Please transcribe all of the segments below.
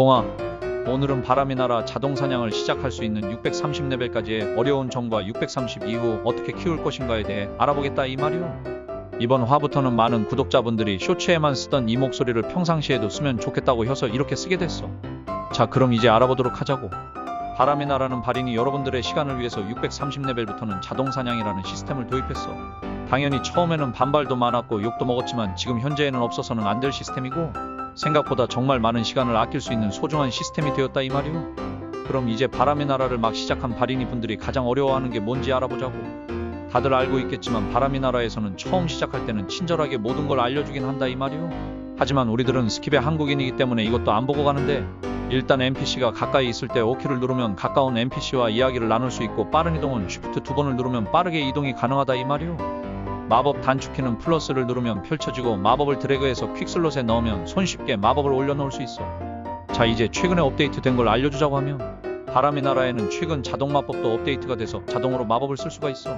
봉아, 오늘은 바람이 날아 자동 사냥을 시작할 수 있는 630레벨까지의 어려운 점과 630 이후 어떻게 키울 것인가에 대해 알아보겠다 이 말이오. 이번 화부터는 많은 구독자분들이 쇼츠에만 쓰던 이 목소리를 평상시에도 쓰면 좋겠다고 해서 이렇게 쓰게 됐어. 자, 그럼 이제 알아보도록 하자고. 바람이 나라는 발인이 여러분들의 시간을 위해서 630레벨부터는 자동 사냥이라는 시스템을 도입했어. 당연히 처음에는 반발도 많았고 욕도 먹었지만 지금 현재에는 없어서는 안 될 시스템이고 생각보다 정말 많은 시간을 아낄 수 있는 소중한 시스템이 되었다 이 말이오. 그럼 이제 바람의 나라를 막 시작한 발인이 분들이 가장 어려워하는 게 뭔지 알아보자고. 다들 알고 있겠지만 바람의 나라에서는 처음 시작할 때는 친절하게 모든 걸 알려주긴 한다 이 말이오. 하지만 우리들은 스킵의 한국인이기 때문에 이것도 안 보고 가는데 일단 NPC가 가까이 있을 때 O키를 누르면 가까운 NPC와 이야기를 나눌 수 있고 빠른 이동은 Shift 두 번을 누르면 빠르게 이동이 가능하다 이 말이오. 마법 단축키는 플러스를 누르면 펼쳐지고 마법을 드래그해서 퀵슬롯에 넣으면 손쉽게 마법을 올려놓을 수 있어. 자 이제 최근에 업데이트 된 걸 알려주자고 하면 바람의 나라에는 최근 자동 마법도 업데이트가 돼서 자동으로 마법을 쓸 수가 있어.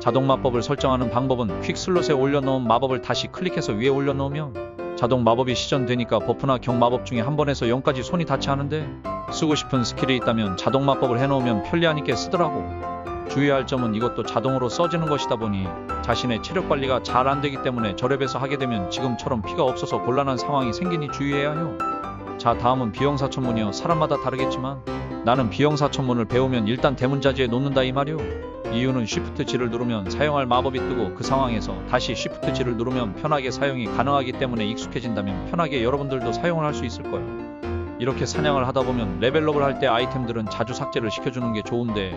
자동 마법을 설정하는 방법은 퀵슬롯에 올려놓은 마법을 다시 클릭해서 위에 올려놓으면 자동 마법이 시전되니까 버프나 경마법 중에 한 번에서 0까지 손이 닿지 않은데 쓰고 싶은 스킬이 있다면 자동 마법을 해놓으면 편리하니까 쓰더라고. 주의할 점은 이것도 자동으로 써지는 것이다 보니 자신의 체력 관리가 잘 안 되기 때문에 저랩에서 하게 되면 지금처럼 피가 없어서 곤란한 상황이 생기니 주의해야 해요. 자 다음은 비영사천문이요. 사람마다 다르겠지만 나는 비영사천문을 배우면 일단 대문자지에 놓는다 이 말이오. 이유는 G를 누르면 사용할 마법이 뜨고 그 상황에서 다시 G를 누르면 편하게 사용이 가능하기 때문에 익숙해진다면 편하게 여러분들도 사용을 할 수 있을 거예요. 이렇게 사냥을 하다 보면 레벨업을 할 때 아이템들은 자주 삭제를 시켜주는 게 좋은데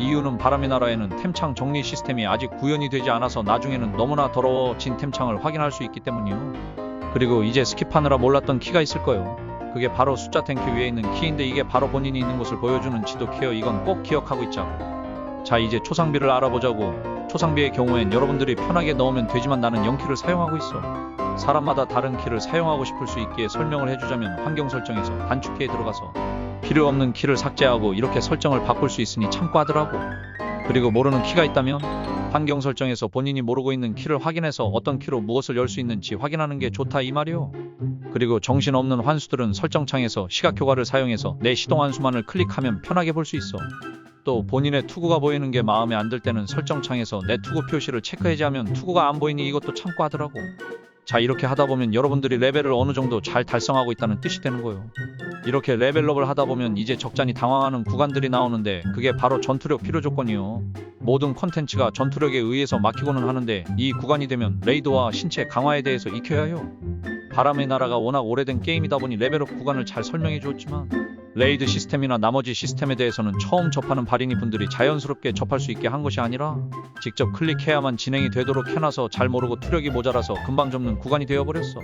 이유는 바람의 나라에는 템창 정리 시스템이 아직 구현이 되지 않아서 나중에는 너무나 더러워진 템창을 확인할 수 있기 때문이요. 그리고 이제 스킵하느라 몰랐던 키가 있을 거예요. 그게 바로 숫자 탱크 위에 있는 키인데 이게 바로 본인이 있는 곳을 보여주는 지도 키어 이건 꼭 기억하고 있자고. 자 이제 초상비를 알아보자고. 초상비의 경우엔 여러분들이 편하게 넣으면 되지만 나는 0키를 사용하고 있어. 사람마다 다른 키를 사용하고 싶을 수 있기에 설명을 해주자면 환경 설정에서 단축키에 들어가서 필요 없는 키를 삭제하고 이렇게 설정을 바꿀 수 있으니 참고하더라고. 그리고 모르는 키가 있다면 환경 설정에서 본인이 모르고 있는 키를 확인해서 어떤 키로 무엇을 열 수 있는지 확인하는 게 좋다 이 말이오. 그리고 정신없는 환수들은 설정창에서 시각 효과를 사용해서 내 시동 환수만을 클릭하면 편하게 볼 수 있어. 또 본인의 투구가 보이는 게 마음에 안 들 때는 설정창에서 내 투구 표시를 체크해제하면 투구가 안 보이니 이것도 참고하더라고. 자 이렇게 하다 보면 여러분들이 레벨을 어느 정도 잘 달성하고 있다는 뜻이 되는 거예요. 이렇게 레벨업을 하다 보면 이제 적잖이 당황하는 구간들이 나오는데 그게 바로 전투력 필요 조건이요. 모든 컨텐츠가 전투력에 의해서 막히고는 하는데 이 구간이 되면 레이드와 신체 강화에 대해서 익혀야 해요. 바람의 나라가 워낙 오래된 게임이다 보니 레벨업 구간을 잘 설명해 주었지만 레이드 시스템이나 나머지 시스템에 대해서는 처음 접하는 발인이 분들이 자연스럽게 접할 수 있게 한 것이 아니라 직접 클릭해야만 진행이 되도록 해놔서 잘 모르고 투력이 모자라서 금방 접는 구간이 되어버렸어.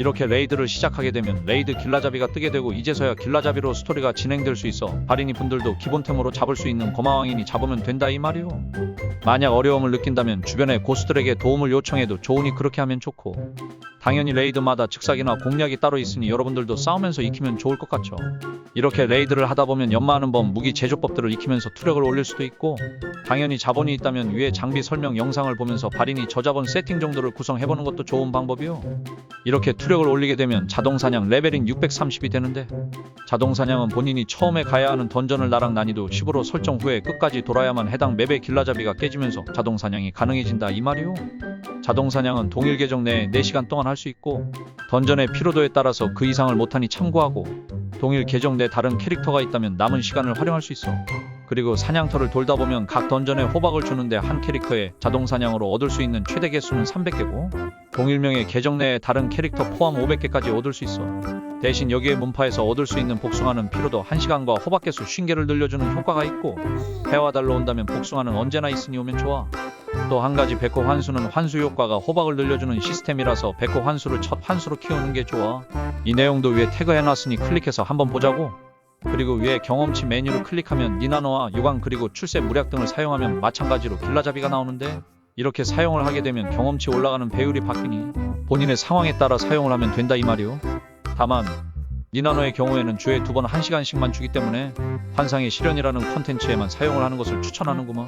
이렇게 레이드를 시작하게 되면 레이드 길라잡이가 뜨게 되고 이제서야 길라잡이로 스토리가 진행될 수 있어 발인이 분들도 기본템으로 잡을 수 있는 거마왕이니 잡으면 된다 이 말이오. 만약 어려움을 느낀다면 주변의 고수들에게 도움을 요청해도 좋으니 그렇게 하면 좋고 당연히 레이드마다 즉사기나 공략이 따로 있으니 여러분들도 싸우면서 익히면 좋을 것 같죠. 이렇게 레이드를 하다 보면 연마하는 법, 무기 제조법들을 익히면서 투력을 올릴 수도 있고 당연히 자본이 있다면 위에 장비 설명 영상을 보면서 발인이 저자본 세팅 정도를 구성해보는 것도 좋은 방법이요. 이렇게 투 력을 올리게 되면 자동 사냥 레벨인 630이 되는데 자동 사냥은 본인이 처음에 가야 하는 던전을 나랑 난이도 10으로 설정 후에 끝까지 돌아야만 해당 맵의 길라잡이가 깨지면서 자동 사냥이 가능해진다 이 말이요. 자동 사냥은 동일 계정 내에 4시간 동안 할 수 있고 던전의 피로도에 따라서 그 이상을 못하니 참고하고 동일 계정 내 다른 캐릭터가 있다면 남은 시간을 활용할 수 있어. 그리고 사냥터를 돌다 보면 각 던전에 호박을 주는데 한 캐릭터에 자동 사냥으로 얻을 수 있는 최대 개수는 300개고 동일명의 계정 내에 다른 캐릭터 포함 500개까지 얻을 수 있어. 대신 여기에 문파에서 얻을 수 있는 복숭아는 피로도 1시간과 호박 개수 50개를 늘려주는 효과가 있고 해와 달로 온다면 복숭아는 언제나 있으니 오면 좋아. 또 한 가지 백호 환수는 환수 효과가 호박을 늘려주는 시스템이라서 백호 환수를 첫 환수로 키우는 게 좋아. 이 내용도 위에 태그해놨으니 클릭해서 한번 보자고. 그리고 위에 경험치 메뉴를 클릭하면 니나노와 요강 그리고 출세 무략 등을 사용하면 마찬가지로 길라잡이가 나오는데 이렇게 사용을 하게 되면 경험치 올라가는 배율이 바뀌니 본인의 상황에 따라 사용을 하면 된다 이 말이오. 다만 니나노의 경우에는 주에 두 번 한시간씩만 주기 때문에 환상의 실현이라는 컨텐츠에만 사용을 하는 것을 추천하는구먼.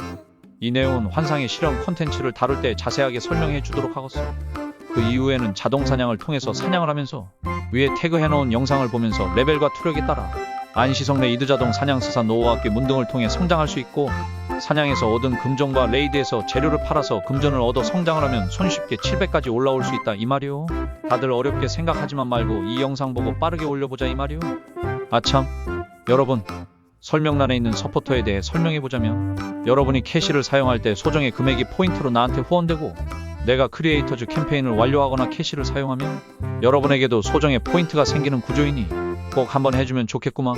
이 내용은 환상의 실현 컨텐츠를 다룰 때 자세하게 설명해 주도록 하겠어. 그 이후에는 자동 사냥을 통해서 사냥을 하면서 위에 태그해놓은 영상을 보면서 레벨과 투력에 따라 안시성 내 이드자동 사냥스사 노호학교 문등을 통해 성장할 수 있고 사냥에서 얻은 금전과 레이드에서 재료를 팔아서 금전을 얻어 성장을 하면 손쉽게 700까지 올라올 수 있다 이 말이오. 다들 어렵게 생각하지만 말고 이 영상 보고 빠르게 올려보자 이 말이오. 아참 여러분 설명란에 있는 서포터에 대해 설명해보자면 여러분이 캐시를 사용할 때 소정의 금액이 포인트로 나한테 후원되고 내가 크리에이터즈 캠페인을 완료하거나 캐시를 사용하면 여러분에게도 소정의 포인트가 생기는 구조이니 꼭 한번 해주면 좋겠구만.